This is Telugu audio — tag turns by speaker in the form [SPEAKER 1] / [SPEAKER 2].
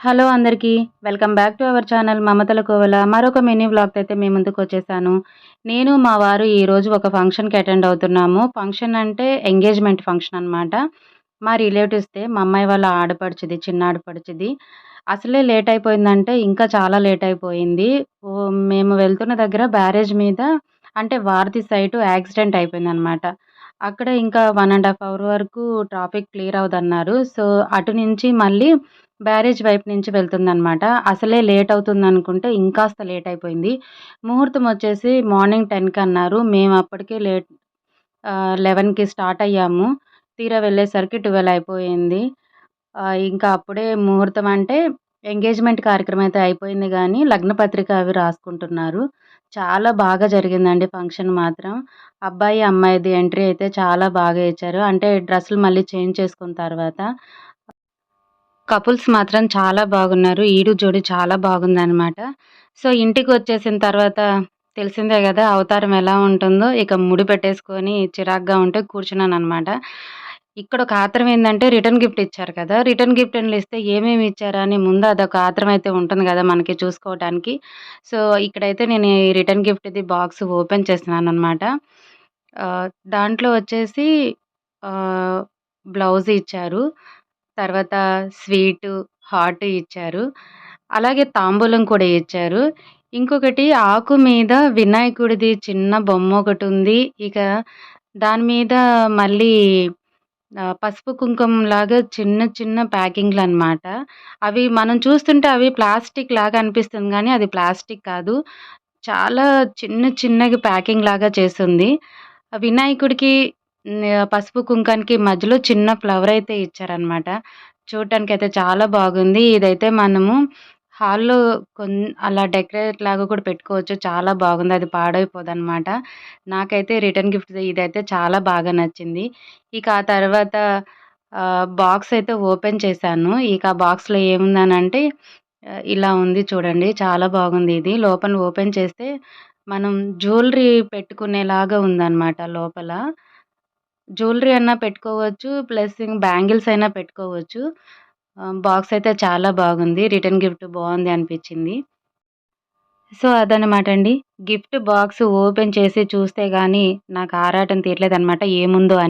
[SPEAKER 1] హలో అందరికీ welcome back to our channel మమతల కోవల. మరొక మినీ వ్లాగ్ అయితే మీ ముందుకు వచ్చేసాను. నేను మా వారు ఈరోజు ఒక ఫంక్షన్కి అటెండ్ అవుతున్నాము. ఫంక్షన్ అంటే ఎంగేజ్మెంట్ ఫంక్షన్ అనమాట మా రిలేటివ్స్దే మా అమ్మాయి వాళ్ళ ఆడపడుచుది చిన్న ఆడపడుచుది. అసలే లేట్ అయిపోయిందంటే ఇంకా చాలా లేట్ అయిపోయింది. మేము వెళ్తున్న దగ్గర బ్యారేజ్ మీద అంటే వారధి సైటు యాక్సిడెంట్ అయిపోయింది అనమాట అక్కడ ఇంకా వన్ అండ్ హాఫ్ అవర్ వరకు ట్రాఫిక్ క్లియర్ అవుదన్నారు. సో అటు నుంచి మళ్ళీ బ్యారేజ్ వైపు నుంచి వెళ్తుందనమాట అసలే లేట్ అవుతుంది అనుకుంటే ఇంకాస్త లేట్ అయిపోయింది. ముహూర్తం వచ్చేసి మార్నింగ్ టెన్కి అన్నారు. మేము అప్పటికే లేట్ లెవెన్కి స్టార్ట్ అయ్యాము. తీరా వెళ్ళేసరికి ట్వెల్వ్ అయిపోయింది. ఇంకా అప్పుడే ముహూర్తం అంటే ఎంగేజ్మెంట్ కార్యక్రమం అయితే అయిపోయింది కానీ లగ్నపత్రిక అవి రాసుకుంటున్నారు. చాలా బాగా జరిగిందండి ఫంక్షన్ మాత్రం. అబ్బాయి అమ్మాయిది ఎంట్రీ అయితే చాలా బాగా ఇచ్చారు. అంటే డ్రెస్సులు మళ్ళీ చేంజ్ చేసుకున్న తర్వాత. కపుల్స్ మాత్రం చాలా బాగున్నారు. ఈడు జోడి చాలా బాగుందనమాట సో ఇంటికి వచ్చేసిన తర్వాత తెలిసిందే కదా అవతారం ఎలా ఉంటుందో ఇక ముడి పెట్టేసుకొని చిరాగ్గా ఉంటే కూర్చున్నాను అనమాట ఇక్కడ ఒక ఆత్రం ఏంటంటే రిటర్న్ గిఫ్ట్ ఇచ్చారు కదా. రిటర్న్ గిఫ్ట్ అని ఇస్తే ఏమేమి ఇచ్చారా అని ముందు అదొక ఆత్రం అయితే ఉంటుంది కదా మనకి చూసుకోవడానికి సో ఇక్కడైతే నేను ఈ రిటర్న్ గిఫ్ట్ ఇది బాక్స్ ఓపెన్ చేస్తున్నాను అనమాట దాంట్లో వచ్చేసి బ్లౌజ్ ఇచ్చారు. తర్వాత స్వీటు హాట్ ఇచ్చారు. అలాగే తాంబూలం కూడా ఇచ్చారు. ఇంకొకటి ఆకు మీద వినాయకుడిది చిన్న బొమ్మ ఒకటి ఉంది. ఇక దాని మీద మళ్ళీ పసుపు కుంకుమ లాగా చిన్న చిన్న ప్యాకింగ్లు అనమాట అవి మనం చూస్తుంటే అవి ప్లాస్టిక్ లాగా అనిపిస్తుంది కానీ అది ప్లాస్టిక్ కాదు. చాలా చిన్న చిన్నగా ప్యాకింగ్ లాగా చేస్తుంది. వినాయకుడికి పసుపు కుంకానికి మధ్యలో చిన్న ఫ్లవర్ అయితే ఇచ్చారనమాట. చూడటానికి అయితే చాలా బాగుంది. ఇదైతే మనము హాల్లో కొన్ అలా డెకరేట్ లాగా కూడా పెట్టుకోవచ్చు. చాలా బాగుంది. అది పాడైపోదు అనమాట నాకైతే రిటర్న్ గిఫ్ట్ ఇదైతే చాలా బాగా నచ్చింది. ఇక ఆ తర్వాత బాక్స్ అయితే ఓపెన్ చేశాను. ఇక ఆ బాక్స్లో ఏముందనంటే ఇలా ఉంది చూడండి. చాలా బాగుంది ఇది. లోపల ఓపెన్ చేస్తే మనం జ్యువెలరీ పెట్టుకునేలాగా ఉందన్నమాట లోపల. జ్యువెలరీ అన్నా పెట్టుకోవచ్చు. ప్లస్ బ్యాంగిల్స్ అయినా పెట్టుకోవచ్చు. బాక్స్ అయితే చాలా బాగుంది. రిటర్న్ గిఫ్ట్ బాగుంది అనిపించింది. సో అదనమాట అండి. గిఫ్ట్ బాక్స్ ఓపెన్ చేసి చూస్తే కానీ నాకు ఆరాటం తీరలేదనమాట ఏముందో అని.